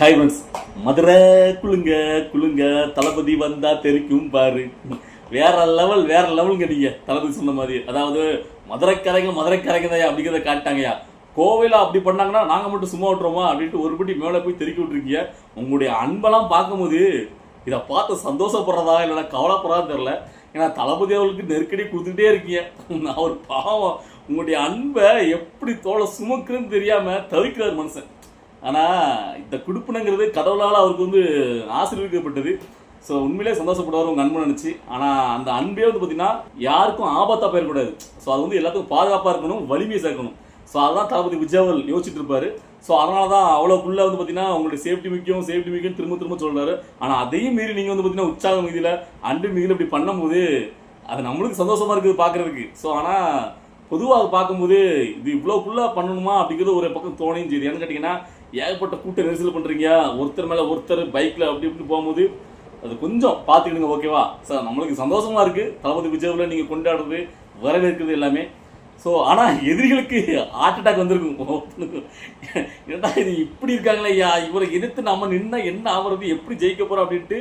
Hi friends Madurai குளுங்க குளுங்க தளபதி வந்தால் தெரிக்கும் பாரு. வேற லெவல் வேற லெவலுங்க நீங்கள் தளபதி சொன்ன மாதிரி. அதாவது மதுரைக்கரைங்க மதுரைக்காரங்க தான் அப்படிங்கிறத காட்டாங்கய்யா கோவையில் அப்படி பண்ணாங்கன்னா நாங்கள் மட்டும் சும்மா விட்டுறோமா அப்படின்ட்டு ஒரு படி மேலே போய் தெருக்கி விட்டுருக்கீங்க. உங்களுடைய அன்பெல்லாம் பார்க்கும்போது இதை பார்த்து சந்தோஷப்படுறதா இல்லைன்னா கவலைப்படுறதா தெரில ஏன்னா தளபதி அவர்களுக்கு நெருக்கடி கொடுத்துட்டே இருக்கீங்க. அவர் பாவம். உங்களுடைய அன்பை எப்படி தோலை சுமக்குன்னு தெரியாமல் தவிக்கிறார் மனுஷன். ஆனா இந்த குடுப்பினங்கிறது கடவுளால் அவருக்கு வந்து ஆசீர்வதிக்கப்பட்டது ஸோ உண்மையிலே சந்தோஷப்படுவார் உங்கள் அன்பு நினச்சி. ஆனால் அந்த அன்பே வந்து பார்த்தீங்கன்னா யாருக்கும் ஆபத்தாக போயிடக்கூடாது. ஸோ அது வந்து எல்லாத்துக்கும் பாதுகாப்பாக இருக்கணும் வலிமையை சேர்க்கணும். ஸோ அதான் தளபதி விஜயவல் யோசிச்சுட்டு இருப்பாரு ஸோ அதனால தான் அவ்வளோ புள்ள வந்து பார்த்தீங்கன்னா உங்களுடைய சேஃப்டி முக்கியம் சேஃப்டி முக்கியம் திரும்ப திரும்ப சொல்கிறாரு ஆனால் அதையும் மீறி நீங்கள் வந்து பார்த்தீங்கன்னா உற்சாக மிகுதியில் அன்பு மிகுதியில் இப்படி பண்ணும்போது அது நம்மளுக்கு சந்தோஷமாக இருக்குது பார்க்குறதுக்கு ஸோ ஆனால் பொதுவாக பார்க்கும்போது இது இவ்வளோக்குள்ளே பண்ணணுமா அப்படிங்கிறது ஒரு பக்கம் தோணையும் செய்யுது ஏன்னு கேட்டிங்கன்னா ஏகப்பட்ட கூட்ட நெரிசல் பண்ணுறீங்க ஒருத்தர் மேலே ஒருத்தர் பைக்கில் அப்படி இப்படி போகும்போது அது கொஞ்சம் பார்த்துக்கிடுங்க ஓகேவா சார் நம்மளுக்கு சந்தோஷமாக இருக்குது தளபதி விஜயவில் நீங்கள் கொண்டாடுறது வரவேற்கிறது எல்லாமே. ஸோ ஆனால் எதிரிகளுக்கு ஹார்ட் அட்டாக் வந்திருக்கும். ஏன்டா இது இப்படி இருக்காங்களே ஐயா? இவரை எதிர்த்து நம்ம நின்னா என்ன ஆகிறது எப்படி ஜெயிக்க போகிறோம் அப்படின்ட்டு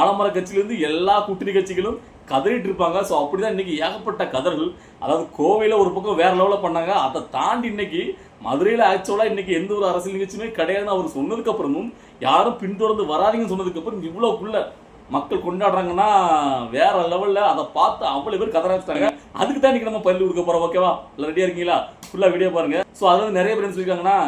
ஆலமர கட்சியிலேருந்து எல்லா கூட்டணி கட்சிகளும் கதறிட்டு இருப்பாங்க. ஸோ அப்படிதான் இன்றைக்கி ஏகப்பட்ட கதர்கள். அதாவது கோவையில் ஒரு பக்கம் வேறு லெவலில் பண்ணாங்க. அதை தாண்டி இன்றைக்கி மதுரையில் ஆக்சுவலாக இன்றைக்கி எந்த ஒரு அரசியல் நிகழ்ச்சியுமே கிடையாதுன்னு அவர் சொன்னதுக்கப்புறமும் யாரும் பின்தொடர்ந்து வராதீங்கன்னு சொன்னதுக்கப்புறம் இவ்வளோக்குள்ளே மக்கள் கொண்டாடுறாங்கன்னா வேற லெவலில் அதை பார்த்து அவ்வளோ பேர் கதற வச்சுட்டாங்க அதுக்கு தான் இன்றைக்கி நம்ம பள்ளி கொடுக்க போகிறோம் ஓகேவா ரெடியாக இருக்கீங்களா? ஃபுல்லாக வீடியோ பாருங்கள் ஸோ அதாவது நிறைய பேர் என்ன சொல்லியிருக்காங்கன்னா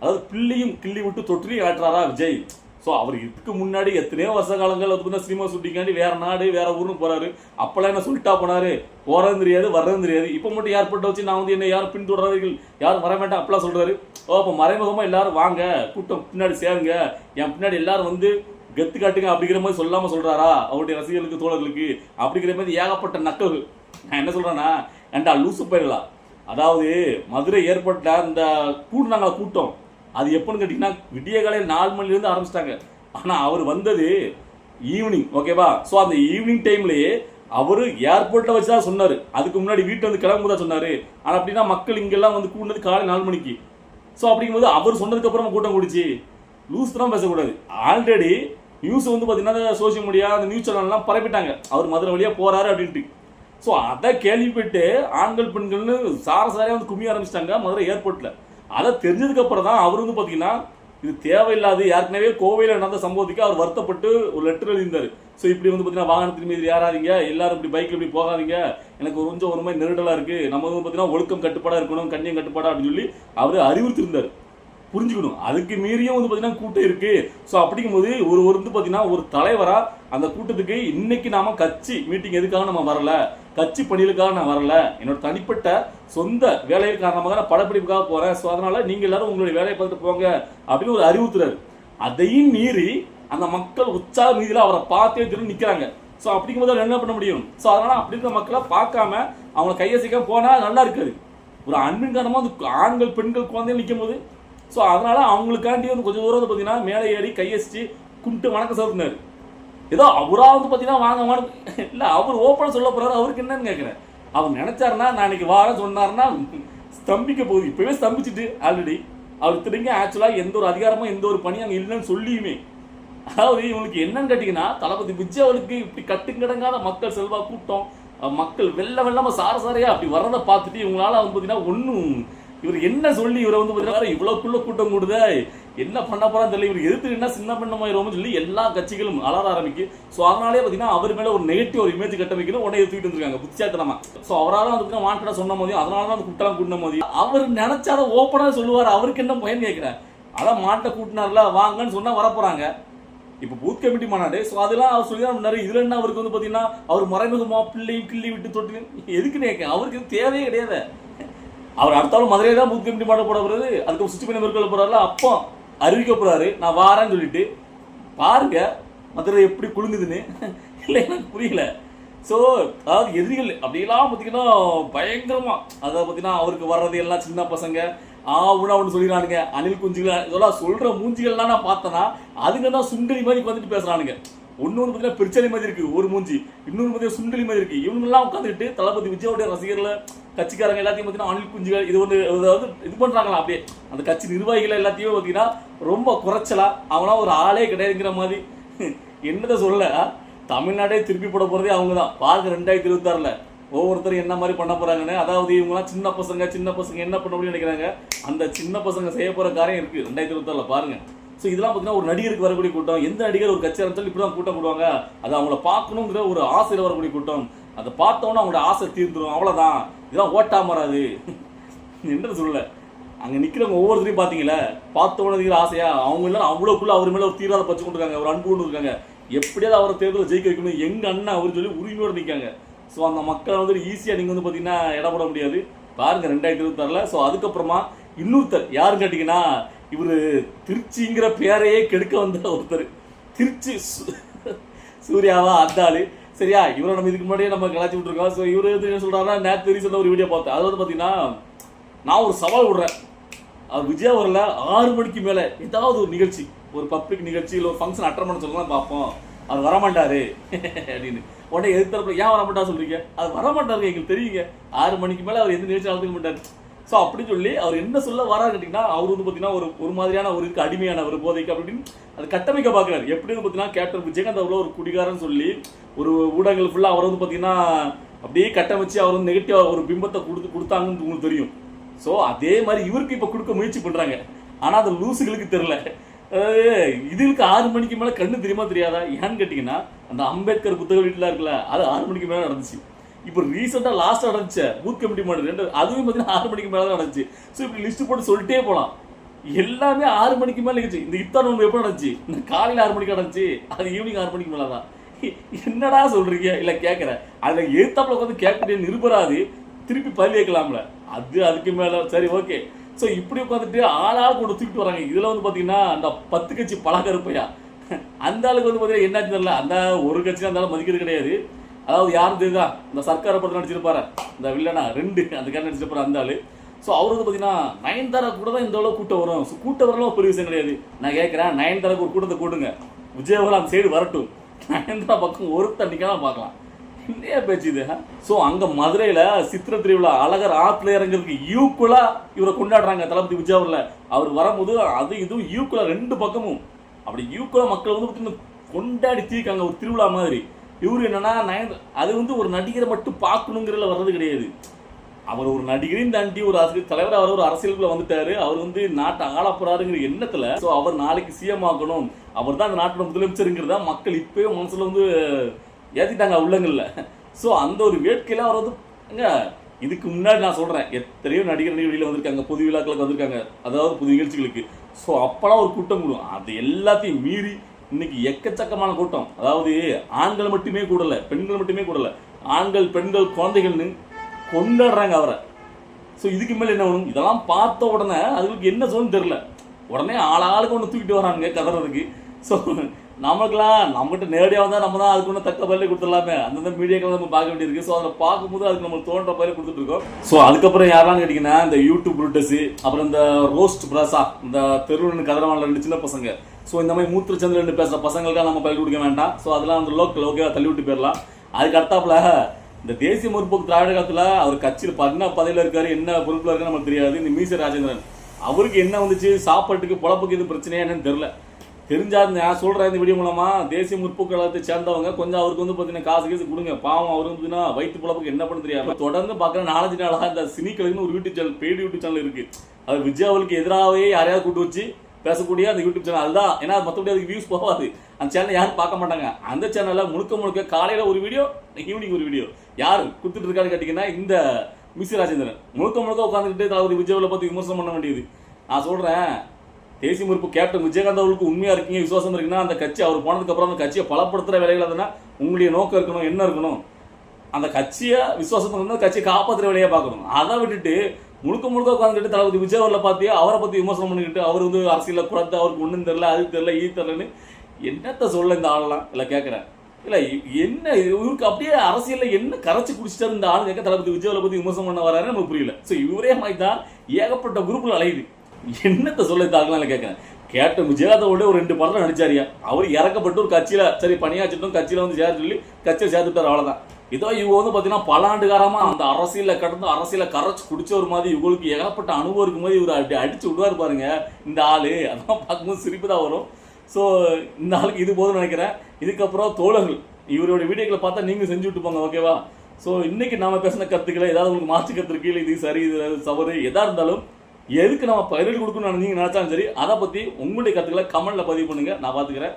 அதாவது பிள்ளையும் கிள்ளி விட்டு தொற்றிலையும் ஆட்டுறாரா விஜய்? ஸோ அவர் இதுக்கு முன்னாடி எத்தனையோ வருஷ காலங்கள் அது பார்த்தா சினிமா ஷூட்டிங்காண்டி வேற நாடு வேற ஊர்னு போறாரு. அப்பெல்லாம் என்ன சொல்லிட்டா போனாரு? போறதும் தெரியாது வர்றதும் தெரியாது. இப்போ மட்டும் ஏர்போர்ட் வச்சு நான் வந்து என்ன யாரும் பின்தொடர்றீர்கள் யாரும் வர வேண்டாம் அப்பெல்லாம் சொல்றாரு. ஓ அப்போ மறைமுகமாக எல்லாரும் வாங்க கூட்டம் பின்னாடி சேருங்க. என் பின்னாடி எல்லாரும் வந்து கெத்து காட்டுங்க அப்படிங்கிற மாதிரி சொல்லாமல் சொல்கிறாரா அவருடைய ரசிகர்களுக்கு தோழர்களுக்கு? அப்படிங்கிற மாதிரி ஏகப்பட்ட நக்கல் நான் என்ன சொல்கிறேன்னா ஏன்டா லூசு போயிடலாம் அதாவது மதுரை ஏற்பட்ட அந்த கூட்டினாங்க கூட்டம் அது எப்போன்னு கேட்டிங்கன்னா விடிய காலையில் நாலு மணிலேருந்து ஆரம்பிச்சிட்டாங்க. ஆனால் அவர் வந்தது ஈவினிங் ஓகேவா ஸோ அந்த ஈவினிங் டைம்லேயே அவர் ஏர்போர்ட்டில் வச்சு தான் சொன்னார். அதுக்கு முன்னாடி வீட்டில் வந்து கிளம்புதா சொன்னார். ஆனால் அப்படின்னா மக்கள் இங்கெல்லாம் வந்து கூடினது காலை நாலு மணிக்கு. ஸோ அப்படிங்கும்போது அவர் சொன்னதுக்கப்புறமா கூட்டம் கூடிச்சு. லூஸ் தான் பேசக்கூடாது. ஆல்ரெடி நியூஸ் வந்து பார்த்தீங்கன்னா சோஷியல் மீடியா அந்த நியூஸ் சேனல்லாம் பரப்பிட்டாங்க. அவர் மதுரை வழியாக போறாரு அப்படின்ட்டு. ஸோ அதை கேள்விப்பட்டு ஆண்கள் பெண்கள்னு சார சாரையாக வந்து கும்மி ஆரம்பிச்சிட்டாங்க மதுரை ஏர்போர்ட்டில் அதை தெரிஞ்சதுக்கப்புறம் தான் அவர் வந்து பார்த்தீங்கன்னா இது தேவையில்லாது ஏற்கனவே கோவையில் நடந்த சம்பவத்துக்கு அவர் வருத்தப்பட்டு ஒரு லெட்டர் எழுதியிருந்தார். ஸோ இப்படி வந்து பார்த்தீங்கன்னா வாகனத்தின் மீது ஏறாதீங்க எல்லாரும் இப்படி பைக்கில் இப்படி போகாதீங்க எனக்கு கொஞ்சம் ஒரு மாதிரி நெருடலாக இருக்குது நம்ம வந்து பார்த்தீங்கன்னா ஒழுக்கம் கட்டுப்பாடாக இருக்கணும் கண்ணியம் கட்டுப்பாடாக அப்படின்னு சொல்லி அவர் அறிவுறுத்திருந்தார் புரிஞ்சுக்கணும். அதுக்கு மீறியும் வந்து பார்த்தீங்கன்னா கூட்டம் இருக்குது ஸோ அப்படிங்கும்போது ஒரு ஒரு வந்து பார்த்தீங்கன்னா ஒரு தலைவராக அந்த கூட்டத்துக்கு இன்னைக்கு நாம கட்சி மீட்டிங் எதுக்காக நம்ம வரல? கட்சி பணிகளுக்காக நான் வரல. என்னோட தனிப்பட்ட சொந்த வேலையை காரணமாக நான் படப்பிடிப்புக்காக போகிறேன் ஸோ அதனால நீங்கள் எல்லாரும் உங்களுடைய வேலையை பார்த்துட்டு போங்க அப்படின்னு ஒரு அறிவுறுத்துறாரு அதையும் மீறி அந்த மக்கள் உற்சாக மீதியில் அவரை பார்த்தே திரும்பி நிற்கிறாங்க ஸோ அப்படிங்கும்போது அவர் என்ன பண்ண முடியும்? ஸோ அதனால அப்படி இருக்கிற மக்களை பார்க்காம அவங்களை கையசிக்க போனால் நல்லா இருக்காது. ஒரு அன்பின் காரணமாக வந்து ஆண்கள் பெண்கள் குழந்தைகள் நிற்கும் போது ஸோ அதனால அவங்களுக்காண்டி வந்து கொஞ்சம் தூரம் வந்து பார்த்தீங்கன்னா மேலே ஏறி கையசிச்சு கும்பிட்டு வணக்கம் சொல்லினாரு ஏதோ அவராக வந்து பார்த்தீங்கன்னா வாங்க வாங்க. இல்லை அவர் ஓப்பனாக சொல்ல போகிறாரு அவருக்கு என்னன்னு கேட்குறேன் அவர் நினச்சாருன்னா நான் இன்னைக்கு வாரம் சொன்னார்னா ஸ்தம்பிக்க போகுது. இப்போவே ஸ்தம்பிச்சுட்டு ஆல்ரெடி அவர் திரும்பி ஆக்சுவலாக எந்த ஒரு அதிகாரமும் எந்த ஒரு பணியும் அங்கே இல்லைன்னு சொல்லியுமே. அதாவது இவங்களுக்கு என்னன்னு கேட்டிங்கன்னா தளபதி விஜய் அவருக்கு இப்படி கட்டுக்கடங்காத மக்கள் செல்வா கூட்டம் மக்கள் வெள்ள வெள்ளமாக சார சாரையாக அப்படி வர்றதை பார்த்துட்டு இவங்களால வந்து பார்த்தீங்கன்னா ஒன்றும் இவர் என்ன சொல்லி இவரை வந்து பார்த்தீங்கன்னா இவ்வளோக்குள்ள கூட்டம் கூடுதே என்ன பண்ண போறான்னு தெரியல. இவர் எதிர்த்து என்ன சின்ன பண்ணமாயிரோம்னு சொல்லி எல்லா கட்சிகளும் அலற ஆரம்பிக்கு. ஸோ அதனாலே பார்த்தீங்கன்னா அவர் மேல ஒரு நெகட்டிவ் ஒரு இமேஜ் கட்டமைக்கணும் உடனே தூக்கிட்டு வந்திருக்காங்க புத்தியாத்தனமா ஸோ அவரால் வந்து வாண்டடா சொன்ன போதையும் அதனால தான் குட்டலாம் கூட்டின போதையும் அவர் நினைச்சாத ஓப்பனாக சொல்லுவார். அவருக்கு என்ன பயன் கேட்கிறேன்? அதான் மாட்டை கூட்டினார்ல வாங்கன்னு சொன்னால் வரப்போறாங்க. இப்போ பூத் கமிட்டி மாநாடு. ஸோ அதெல்லாம் அவர் சொல்லி தான் பண்ணாரு இதுல என்ன அவருக்கு வந்து பார்த்தீங்கன்னா அவர் மறைமுகமா பிள்ளையும் கிள்ளி விட்டு தொட்டு எதுக்குன்னு கேட்க அவருக்கு இது தேவையே கிடையாது. அவர் அடுத்தாலும் மதுரையில் தான் பூத் கமிட்டி மாட போட போகிறது அதுக்கு சுற்றி பண்ணி மேற்கொள்ள போறாருல அப்போ அறிவிக்க போறாரு. நான் வாரேன்னு சொல்லிட்டு பாருங்க மதுரை எப்படி குழுங்குதுன்னு இல்லை எனக்கு புரியல. ஸோ அதாவது எதிரிகள் அப்படியெல்லாம் பார்த்தீங்கன்னா பயங்கரமா. அதை பார்த்தீங்கன்னா அவருக்கு வர்றது எல்லாம் சின்ன பசங்க. ஆ உணா ஒன்று சொல்லிடுறானுங்க. அணில் குஞ்சுகள் இதெல்லாம் சொல்ற மூஞ்சிகள்லாம் நான் பார்த்தேன்னா அதுங்க தான் சுண்டலி மாதிரி வந்துட்டு பேசுறானுங்க. ஒன்று பார்த்தீங்கன்னா பிரச்சனை மாதிரி இருக்கு ஒரு மூஞ்சி இன்னொன்று பார்த்தீங்கன்னா சுண்டலி மாதிரி இருக்கு. இவங்கெல்லாம் உட்காந்துட்டு தளபதி விஜயோடைய ரசிகர்களை கட்சிக்காரங்க எல்லாத்தையும் பார்த்தீங்கன்னா அணில் குஞ்சுகள் இது ஒன்று அதாவது இது பண்ணுறாங்களா அப்படியே அந்த கட்சி நிர்வாகிகள் எல்லாத்தையும் பார்த்தீங்கன்னா ரொம்ப குறைச்சலா அவனா ஒரு ஆளே கிடையாதுங்கிற மாதிரி. என்னதை சொல்ல தமிழ்நாடே திருப்பி போட போகிறதே அவங்க தான் பாருங்க ரெண்டாயிரத்தி இருபத்தாறில் ஒவ்வொருத்தரும் என்ன மாதிரி பண்ண போகிறாங்கன்னு அதாவது இவங்கலாம் சின்ன பசங்க சின்ன பசங்க என்ன பண்ண முடியும்னு நினைக்கிறாங்க? அந்த சின்ன பசங்க செய்ய போகிற காரியம் இருக்குது ரெண்டாயிரத்தி இருபத்தாறில் பாருங்கள் ஸோ இதெல்லாம் பார்த்தீங்கன்னா ஒரு நடிகருக்கு வரக்கூடிய கூட்டம். எந்த நடிகர் ஒரு கட்சி ஆரம்பித்தாலும் இப்படி தான் கூட்டம் போடுவாங்க. அது அவங்கள பார்க்கணுங்கிற ஒரு ஆசையில் வரக்கூடிய கூட்டம். அதை பார்த்தோன்னா அவங்களோட ஆசை தீர்ந்துடும் அவ்வளோதான் இதெல்லாம் ஓட்டாம வராது என்ன சொல்லலை? அங்கே நிற்கிறவங்க ஒவ்வொருத்தரையும் பார்த்தீங்களா பார்த்தவனதுங்கிற ஆசையா? அவங்க எல்லாம் அவ்வளோக்குள்ள அவர் மேலே ஒரு தீராத பச்சு கொண்டுருக்காங்க. ஒரு அன்பு கொண்டு இருக்காங்க. எப்படியாவது அவரை தேர்தலில் ஜெயிக்க வைக்கணும். எங்கள் அண்ணன் அவர் சொல்லி உரிமையோடு நிற்காங்க ஸோ அந்த மக்களை வந்து ஈஸியாக நீங்கள் வந்து பார்த்தீங்கன்னா இடம் போட முடியாது. பாருங்கள் ரெண்டாயிரத்தி இருபத்தாறில். ஸோ அதுக்கப்புறமா இன்னொருத்தர் யாருன்னு கேட்டிங்கன்னா இவர் திருச்சிங்கிற பேரையே கெடுக்க வந்த ஒருத்தர். திருச்சி சு- சூர்யாவா அந்தாள் சரியா? இவரை நம்ம இதுக்கு முன்னாடியே நம்ம கலாச்சி விட்டுருக்கோம். ஸோ இவரு வந்து என்ன சொல்றாருன்னா நேற்று ரீசெண்டாக ஒரு வீடியோ பார்த்தேன். அது வந்து பார்த்தீங்கன்னா நான் ஒரு சவால் விடுறேன். அது விஜயா வரல ஆறு மணிக்கு மேலே ஏதாவது ஒரு நிகழ்ச்சி ஒரு பப்ளிக் நிகழ்ச்சி இல்லை ஒரு ஃபங்க்ஷன் அட்டன் பண்ண சொல்லலாம் பார்ப்போம். அது வரமாட்டாரு. அப்படின்னு. உடனே எதிர்த்தரப்புல ஏன் வரமாட்டா? சொல்கிறீங்க அது வரமாட்டாரு எங்களுக்கு தெரியுங்க. ஆறு மணிக்கு மேலே அவர் எந்த நிகழ்ச்சி நடந்துக்க மாட்டார். ஸோ அப்படி சொல்லி அவர் என்ன சொல்ல வராரு கேட்டிங்கன்னா அவர் வந்து பார்த்தீங்கன்னா ஒரு ஒரு மாதிரியான ஒரு இதுக்கு அடிமையான ஒரு போதைக்கு அப்படின்னு அது கட்டமைக்க பார்க்குறாரு. எப்படி வந்து பார்த்தீங்கன்னா கேப்டன் விஜயகாந்த் அவ்வளோ ஒரு குடிகாரன்னு சொல்லி ஒரு ஊடகங்கள் ஃபுல்லாக அவர் வந்து பார்த்தீங்கன்னா அப்படியே கட்டமைச்சு அவர் வந்து நெகட்டிவாக ஒரு பிம்பத்தை கொடுத்து கொடுத்தாங்கன்னு உங்களுக்கு தெரியும். ஸோ அதே மாதிரி இவருக்கு இப்போ கொடுக்க முயற்சி பண்ணுறாங்க ஆனால் அது லூசுகளுக்கு தெரில இதுக்கு ஆறு மணிக்கு மேலே கண்ணு தெரியுமா தெரியாதா? ஏன்னு கேட்டிங்கன்னா அந்த அம்பேத்கர் புத்தக வீட்டில் இருக்குல்ல அது ஆறு மணிக்கு மேலே நடந்துச்சு. இப்போ ரீசெண்டாக லாஸ்ட் நடந்துச்சு பூத் கமிட்டி மாடு ரெண்டு அதுவும் பார்த்தீங்கன்னா ஆறு மணிக்கு மேலே தான் நடந்துச்சு. ஸோ இப்படி லிஸ்ட் போட்டு சொல்லிட்டே போகலாம் எல்லாமே ஆறு மணிக்கு மேலே இருந்துச்சு இந்த இத்தனை நோன்பு எப்போ நடந்துச்சு? இந்த காலையில் ஆறு மணிக்கு நடந்துச்சு. அது ஈவினிங் ஆறு மணிக்கு மேலே தான் என்னடா சொல்றீங்க? இல்லை கேட்குறேன் அதில் எழுத்தாப்புல உட்காந்து கேட்கக்கூடிய நிருபராது. திருப்பி பள்ளி வைக்கலாம்ல அது அதுக்கு மேலே சரி ஓகே ஸோ இப்படி உட்காந்துட்டு ஆளாள் கொண்டு தூக்கிட்டு வராங்க. இதில் வந்து பார்த்தீங்கன்னா அந்த பத்து கட்சி பழகருப்பையா அந்த ஆளுக்கு வந்து பார்த்தீங்கன்னா என்னாச்சு தெரியல? அந்த ஒரு கட்சி அந்த மதிக்கிறது கிடையாது. அதாவது யாரும் தெரியுதா இந்த சர்க்காரை படத்தில் நடிச்சிருப்பாரு. இந்த வில்லனா ரெண்டு அந்த கேரக்டர் நடிச்சிருப்பாரு அந்த ஆளு. ஸோ அவர் வந்து பார்த்தீங்கன்னா நயன்தாரா கூட தான் இந்த அளவு கூட்டம் வரும். ஸோ கூட்டம் வரலாம் பெரிய விஷயம் கிடையாது. நான் கேட்குறேன் நயன்தாராக்கு ஒரு கூட்டத்தை கூடுங்க விஜயவரம் அந்த சைடு வரட்டும். நயன்தாரா பக்கம் ஒருத்தர் நிற்கலாம் பார்க்கலாம். என்னையா பேச்சு இது ஸோ அங்கே மதுரையில் சித்திர திருவிழா அழகர் ஆற்றுல இறங்குறதுக்கு ஈக்குவலாக இவரை கொண்டாடுறாங்க தளபதி விஜயாவில். அவர் வரும்போது அது இதுவும் ஈக்குவலாக ரெண்டு பக்கமும். அப்படி ஈக்குவலாக மக்கள் வந்து கொண்டாடி தீர்க்காங்க ஒரு திருவிழா மாதிரி. இவரு என்னன்னா நயன் அது வந்து ஒரு நடிகரை மட்டும் பார்க்கணுங்கிறதுல வர்றது கிடையாது. அவர் ஒரு நடிகரையும் தாண்டி ஒரு அரசியல் தலைவர் அவர் ஒரு அரசியலுக்குள்ள வந்துட்டாரு. அவர் வந்து நாட்டை ஆள போறாருங்கிற எண்ணத்துல ஸோ அவர் நாளைக்கு சிஎம் ஆக்கணும் அவர் தான் அந்த நாட்டோட முதலமைச்சருங்கிறதா மக்கள் இப்பயே மனசுல வந்து ஏத்திட்டாங்க உள்ளங்கள்ல. ஸோ அந்த ஒரு வேட்கையில அவர் வந்து இதுக்கு முன்னாடி நான் சொல்றேன். எத்தனையோ நடிகர் நடிகை வந்திருக்காங்க. பொது விழாக்களுக்கு வந்திருக்காங்க. அதாவது புது நிகழ்ச்சிகளுக்கு. ஸோ அப்பெல்லாம் ஒரு கூட்டம் கூடும். அது எல்லாத்தையும் மீறி இன்னைக்கு எக்கச்சக்கமான கூட்டம். அதாவது ஆண்கள் மட்டுமே கூடல பெண்கள் மட்டுமே கூடல. ஆண்கள் பெண்கள் குழந்தைகள்னு கொண்டாடுறாங்க அவரை. ஸோ இதுக்கு மேலே என்ன வேணும்? இதெல்லாம் பார்த்த உடனே அதுங்களுக்கு என்ன சொல்லணும்னு தெரில உடனே ஆளாளுக்கு ஒன்று தூக்கிட்டு வரானுங்க கதறதுக்கு. ஸோ நமக்குலாம் நம்மகிட்ட நேரடியாக வந்தால் நம்ம தான் அதுக்கு ஒன்று தக்க பதிலே கொடுத்துடலாமே. அந்தந்த மீடியாக்கள் நம்ம பார்க்க வேண்டியிருக்கு. ஸோ அதில் பார்க்கும்போது அதுக்கு நம்ம தோன்ற பதிலே கொடுத்துட்டு இருக்கோம். ஸோ அதுக்கப்புறம் யாரெல்லாம் கேட்டிங்கன்னா இந்த யூடியூப் ரூட்டஸு அப்புறம் இந்த ரோஸ்ட் பிரசா இந்த தெருவுன்னு கதிரவானில் ரெண்டு சின்ன பசங்க. ஸோ இந்த மாதிரி மூத்திர ரெண்டு பேசுகிற பசங்களுக்காக நம்ம பள்ளி கொடுக்க வேண்டாம். ஸோ அதெல்லாம் அந்த லோக்கல் ஓகேவா தள்ளி விட்டு போயிடலாம். அதுக்கு அடுத்தாப்புல இந்த தேசிய முற்போக்கு திராவிட காலத்தில் அவர் கட்சியில் பதினா பதவியில் இருக்காரு என்ன பொறுப்பில் இருக்காரு நமக்கு தெரியாது. இந்த மீச ராஜேந்திரன். அவருக்கு என்ன வந்துச்சு? சாப்பாட்டுக்கு பொழப்புக்கு இது பிரச்சனையா என்னன்னு தெரியல. தெரிஞ்சா நான் சொல்கிறேன் இந்த வீடியோ மூலமாக தேசிய முற்போக்கு காலத்தை சேர்ந்தவங்க கொஞ்சம் அவருக்கு வந்து பார்த்தீங்கன்னா காசு கேசு கொடுங்க. பாவம் அவருக்கு வந்து வயிற்று பொழப்புக்கு என்ன பண்ண தெரியாது தொடர்ந்து பார்க்குற நாலஞ்சு நாளாக இந்த சினிக்கலைன்னு ஒரு YouTube channel paid YouTube channel இருக்குது அது விஜயாவுக்கு எதிராகவே யாரையாவது கூட்டு வச்சு பேசக்கூடிய அந்த யூடியூப் சேனல் அதுதான். ஏன்னா மற்றபடி அதுக்கு வியூஸ் போகாது. அந்த சேனலை யாரும் பார்க்க மாட்டாங்க. அந்த சேனலில் முழுக்க முழுக்க காலையில் ஒரு வீடியோ ஈவினிங் ஒரு வீடியோ யார் கொடுத்துட்டு இருக்கான்னு கேட்டிங்கன்னா இந்த மிஸ்ஸி ராஜேந்திரன். முழுக்க முழுக்க உட்காந்துக்கிட்டு தளபதி விஜயவில் பார்த்து விமர்சனம் பண்ண வேண்டியது. நான் சொல்கிறேன் தேசிய முறுப்பு கேப்டன் விஜயகாந்த் அவர்களுக்கு உண்மையாக இருக்கீங்க விசுவாசம் இருக்குன்னா அந்த கட்சி அவர் போனதுக்கப்புறம் அந்த கட்சியை பலப்படுத்துகிற வேலைகள் அதுனா உங்களுடைய நோக்கம் இருக்கணும் என்ன இருக்கணும்? அந்த கட்சியை விசுவாசம் வந்து கட்சியை காப்பாற்றுற வேலையை பார்க்கணும். அதை விட்டுட்டு முழுக்க முழுக்க உட்காந்துட்டு தளபதி விஜய் அவர்ல பார்த்தியா அவரை பத்தி விமர்சனம் பண்ணிக்கிட்டு அவர் வந்து அரசியல குறைத்து அவருக்கு ஒன்றும் தெரியல அது தெரியல இது தெரியலன்னு என்னத்த சொல்ல இந்த ஆளெல்லாம் இல்லை கேட்குறேன் இல்லை என்ன இவருக்கு அப்படியே அரசியல்ல என்ன கரைச்சி குடிச்சிட்டாரு இந்த ஆளு கேட்க தளபதி விஜய் பத்தி விமர்சனம் பண்ண வராரு நமக்கு புரியல. ஸோ இவரே மாதிரி தான் ஏகப்பட்ட குரூப்ல அலையுது. என்னத்த சொல்ல இந்த ஆளுலாம்? கேட்குறேன் கேப்டன் விஜயகாந்தோட ஒரு ரெண்டு படத்தில் நடிச்சாரியா அவர் இறக்கப்பட்டு ஒரு கட்சியில சரி பணியாச்சிட்டோம் கட்சியில வந்து சேர சொல்லி கட்சியில் சேர்த்துட்டார் அவ்வளோதான் இதோ இவங்க வந்து பார்த்தீங்கன்னா பல ஆண்டு அந்த அரசியலில் கடந்து அரசியலில் கரைச்சி குடிச்சவர் மாதிரி இவங்களுக்கு ஏகப்பட்ட அனுபவம் இருக்கும் போது இவர் அப்படி அடிச்சு விடுவார் பாருங்க. இந்த ஆளு. அதெல்லாம் பார்க்கும்போது சிரிப்பு தான் வரும். ஸோ இந்த ஆளுக்கு இது போதும்னு நினைக்கிறேன். இதுக்கப்புறம் தோழர்கள் இவரோட வீடியோக்களை பார்த்தா நீங்கள் செஞ்சு விட்டு போங்க ஓகேவா ஸோ இன்னைக்கு நாம் பேசின கருத்துக்களை ஏதாவது உங்களுக்கு மாற்று கருத்து கீழே இல்லை இது சரி இது சவறு எதாக இருந்தாலும் எதுக்கு நம்ம பயிர்கள் கொடுக்கணும்னு நீங்கள் நினச்சாலும் சரி அதை பற்றி உங்களுடைய கருத்துக்களை கமெண்டில் பதிவு பண்ணுங்கள் நான் பார்த்துக்கிறேன்